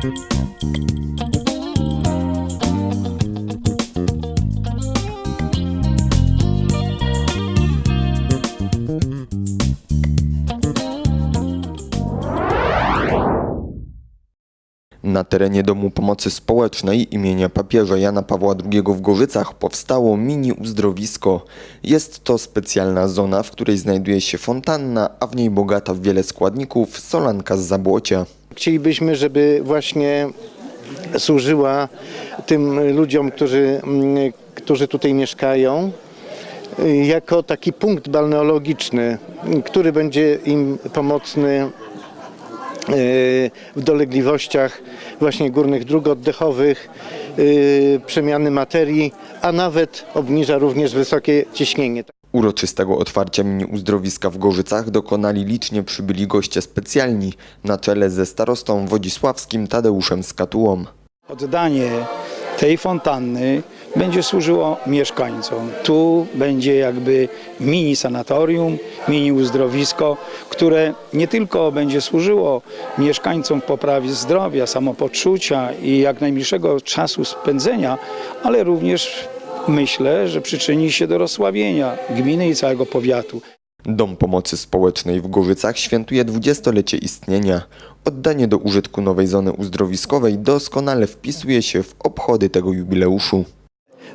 Thank you. Na terenie Domu Pomocy Społecznej imienia papieża Jana Pawła II w Gorzycach powstało mini uzdrowisko. Jest to specjalna zona, w której znajduje się fontanna, a w niej bogata w wiele składników solanka z Zabłocia. Chcielibyśmy, żeby właśnie służyła tym ludziom, którzy, którzy tutaj mieszkają, jako taki punkt balneologiczny, który będzie im pomocny w dolegliwościach właśnie górnych dróg oddechowych, y, przemiany materii, a nawet obniża również wysokie ciśnienie. Uroczystego otwarcia mini uzdrowiska w Gorzycach dokonali licznie przybyli goście specjalni na czele ze starostą wodzisławskim Tadeuszem Skatułą. Oddanie tej fontanny będzie służyło mieszkańcom. Tu będzie jakby mini sanatorium, mini uzdrowisko, które nie tylko będzie służyło mieszkańcom w poprawie zdrowia, samopoczucia i jak najmniejszego czasu spędzenia, ale również myślę, że przyczyni się do rozsławienia gminy i całego powiatu. Dom Pomocy Społecznej w Gorzycach świętuje dwudziestolecie istnienia. Oddanie do użytku nowej zony uzdrowiskowej doskonale wpisuje się w obchody tego jubileuszu.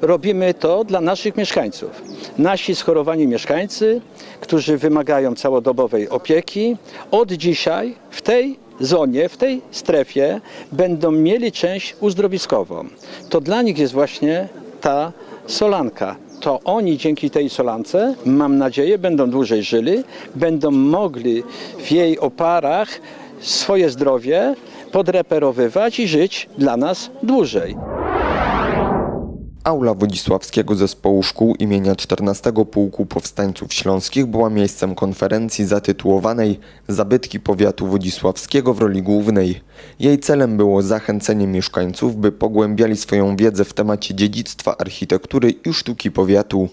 Robimy to dla naszych mieszkańców. Nasi schorowani mieszkańcy, którzy wymagają całodobowej opieki, od dzisiaj w tej zonie, w tej strefie będą mieli część uzdrowiskową. To dla nich jest właśnie ta solanka. To oni dzięki tej solance, mam nadzieję, będą dłużej żyli, będą mogli w jej oparach swoje zdrowie podreperowywać i żyć dla nas dłużej. Aula Wodzisławskiego Zespołu Szkół imienia 14 Pułku Powstańców Śląskich była miejscem konferencji zatytułowanej Zabytki Powiatu Wodzisławskiego w roli głównej. Jej celem było zachęcenie mieszkańców, by pogłębiali swoją wiedzę w temacie dziedzictwa architektury i sztuki powiatu.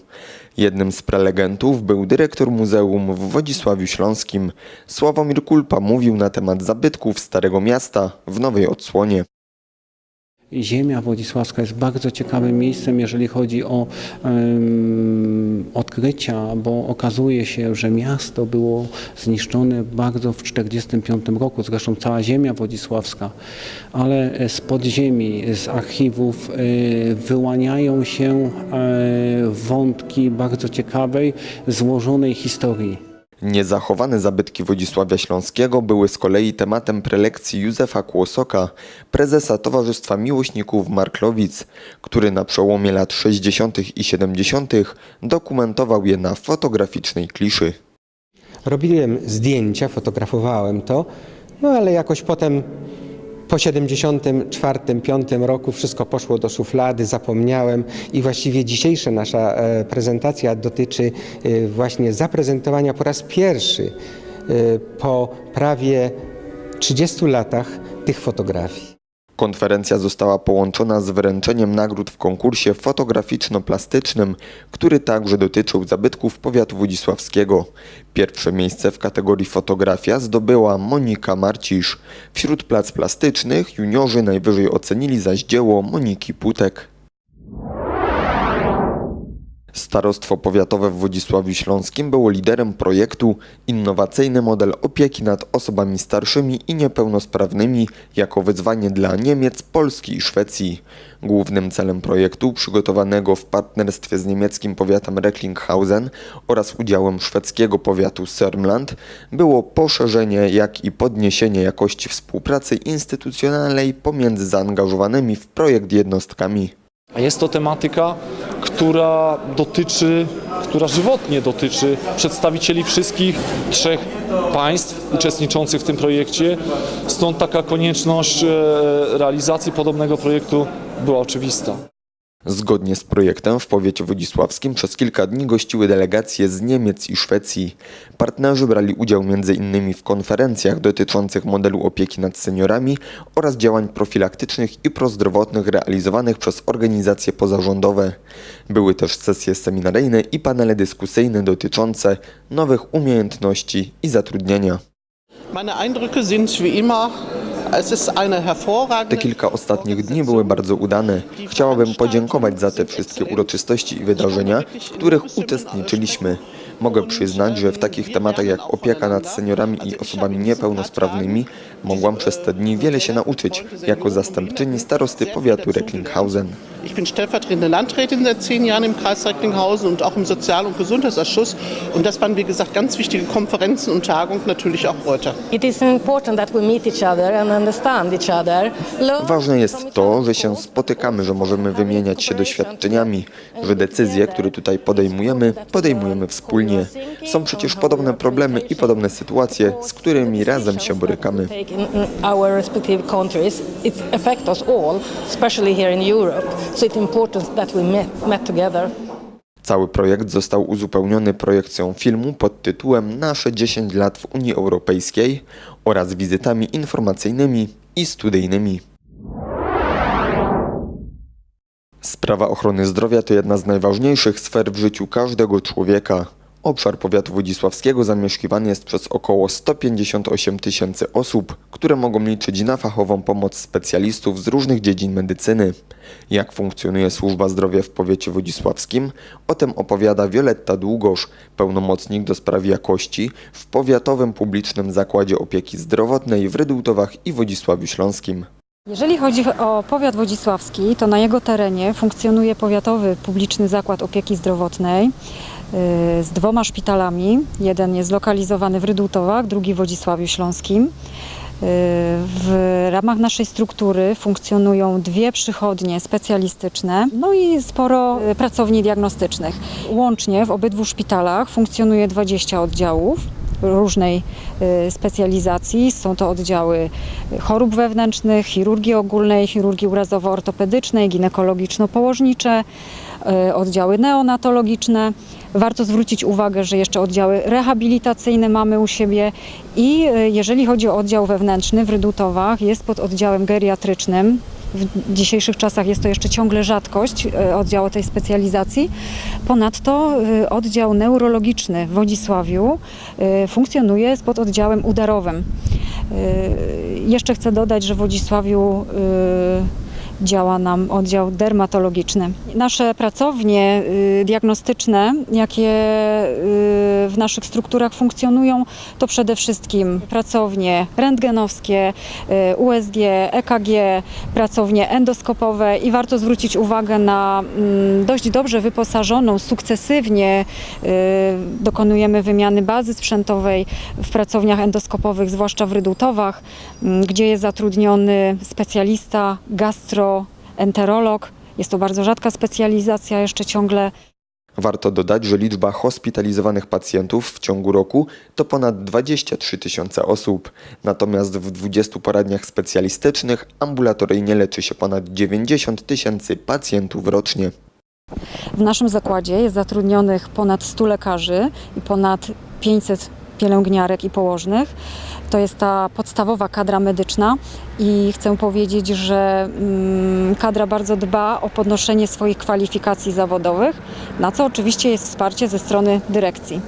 Jednym z prelegentów był dyrektor Muzeum w Wodzisławiu Śląskim. Sławomir Kulpa mówił na temat zabytków Starego Miasta w nowej odsłonie. Ziemia Wodzisławska jest bardzo ciekawym miejscem, jeżeli chodzi o em, odkrycia, bo okazuje się, że miasto było zniszczone bardzo w 1945 roku, zresztą cała ziemia wodzisławska, ale z podziemi, z archiwów e, wyłaniają się e, wątki bardzo ciekawej, złożonej historii. Niezachowane zabytki Wodzisławia Śląskiego były z kolei tematem prelekcji Józefa Kłosoka, prezesa Towarzystwa Miłośników Marklowic, który na przełomie lat 60. i 70. dokumentował je na fotograficznej kliszy. Robiłem zdjęcia, fotografowałem to, no ale jakoś potem po 74-5 roku wszystko poszło do szuflady, zapomniałem i właściwie dzisiejsza nasza e, prezentacja dotyczy e, właśnie zaprezentowania po raz pierwszy e, po prawie 30 latach tych fotografii. Konferencja została połączona z wręczeniem nagród w konkursie fotograficzno-plastycznym, który także dotyczył zabytków powiatu wodzisławskiego. Pierwsze miejsce w kategorii fotografia zdobyła Monika Marcisz. Wśród plac plastycznych juniorzy najwyżej ocenili zaś dzieło Moniki Putek. Starostwo Powiatowe w Wodzisławiu Śląskim było liderem projektu Innowacyjny model opieki nad osobami starszymi i niepełnosprawnymi jako wyzwanie dla Niemiec, Polski i Szwecji. Głównym celem projektu, przygotowanego w partnerstwie z niemieckim powiatem Recklinghausen oraz udziałem szwedzkiego powiatu Sörmland, było poszerzenie, jak i podniesienie jakości współpracy instytucjonalnej pomiędzy zaangażowanymi w projekt jednostkami. A Jest to tematyka, która dotyczy, która żywotnie dotyczy przedstawicieli wszystkich trzech państw uczestniczących w tym projekcie. Stąd taka konieczność e, realizacji podobnego projektu była oczywista. Zgodnie z projektem w powiecie wodzisławskim przez kilka dni gościły delegacje z Niemiec i Szwecji. Partnerzy brali udział m.in. w konferencjach dotyczących modelu opieki nad seniorami oraz działań profilaktycznych i prozdrowotnych realizowanych przez organizacje pozarządowe. Były też sesje seminaryjne i panele dyskusyjne dotyczące nowych umiejętności i zatrudnienia. Meine Eindrücke sind wie immer Te kilka ostatnich dni były bardzo udane. Chciałabym podziękować za te wszystkie uroczystości i wydarzenia, w których uczestniczyliśmy. Mogę przyznać, że w takich tematach jak opieka nad seniorami i osobami niepełnosprawnymi mogłam przez te dni wiele się nauczyć jako zastępczyni starosty powiatu Recklinghausen. Ich bin stellvertretende Landrätin seit zehn Jahren im Kreis Recklinghausen und auch im Sozial- und Gesundheitsausschuss. Und das waren, wie gesagt, ganz wichtige Konferenzen und Tagungen, natürlich auch heute. Ważne jest to, że się spotykamy, że możemy wymieniać się doświadczeniami, że decyzje, które tutaj podejmujemy, podejmujemy wspólnie. Są przecież podobne problemy i podobne sytuacje, z którymi razem się borykamy. take in in our respective countries, it affects us all, especially here in Europe. So it's important that we met, met together. Cały projekt został uzupełniony projekcją filmu pod tytułem Nasze 10 lat w Unii Europejskiej oraz wizytami informacyjnymi i studyjnymi. Sprawa ochrony zdrowia to jedna z najważniejszych sfer w życiu każdego człowieka. Obszar powiatu wodzisławskiego zamieszkiwany jest przez około 158 tysięcy osób, które mogą liczyć na fachową pomoc specjalistów z różnych dziedzin medycyny. Jak funkcjonuje służba zdrowia w powiecie wodzisławskim? O tym opowiada Wioletta Długosz, pełnomocnik do spraw jakości w Powiatowym Publicznym Zakładzie Opieki Zdrowotnej w Rydultowach i Wodzisławiu Śląskim. Jeżeli chodzi o powiat wodzisławski, to na jego terenie funkcjonuje powiatowy publiczny zakład opieki zdrowotnej z dwoma szpitalami. Jeden jest zlokalizowany w Rydultowach, drugi w Wodzisławiu Śląskim. Y, W ramach naszej struktury funkcjonują dwie przychodnie specjalistyczne, no i sporo y, pracowni diagnostycznych. Łącznie w obydwu szpitalach funkcjonuje 20 oddziałów różnej y, specjalizacji. Są to oddziały chorób wewnętrznych, chirurgii ogólnej, chirurgii urazowo-ortopedycznej, ginekologiczno-położnicze, y, oddziały neonatologiczne. Warto zwrócić uwagę, że jeszcze oddziały rehabilitacyjne mamy u siebie i y, jeżeli chodzi o oddział wewnętrzny w Rydutowach, jest pod oddziałem geriatrycznym. W dzisiejszych czasach jest to jeszcze ciągle rzadkość y, oddziału tej specjalizacji. Ponadto y, oddział neurologiczny w Wodzisławiu funkcjonuje pod oddziałem udarowym. Jeszcze chcę dodać, że w Wodzisławiu działa nam oddział dermatologiczny. Nasze pracownie y, diagnostyczne, jakie y, w naszych strukturach funkcjonują, to przede wszystkim pracownie rentgenowskie, y, USG, EKG, pracownie endoskopowe i warto zwrócić uwagę na mm, dość dobrze wyposażoną, sukcesywnie dokonujemy wymiany bazy sprzętowej w pracowniach endoskopowych, zwłaszcza w Rydutowach, m, gdzie jest zatrudniony specjalista, gastroenterolog. Jest to bardzo rzadka specjalizacja jeszcze ciągle. Warto dodać, że liczba hospitalizowanych pacjentów w ciągu roku to ponad 23 tysiące osób. Natomiast w 20 poradniach specjalistycznych ambulatoryjnie leczy się ponad 90 tysięcy pacjentów rocznie. W naszym zakładzie jest zatrudnionych ponad 100 lekarzy i ponad 500 pielęgniarek i położnych. To jest ta podstawowa kadra medyczna i chcę powiedzieć, że mm, kadra bardzo dba o podnoszenie swoich kwalifikacji zawodowych, na co oczywiście jest wsparcie ze strony dyrekcji.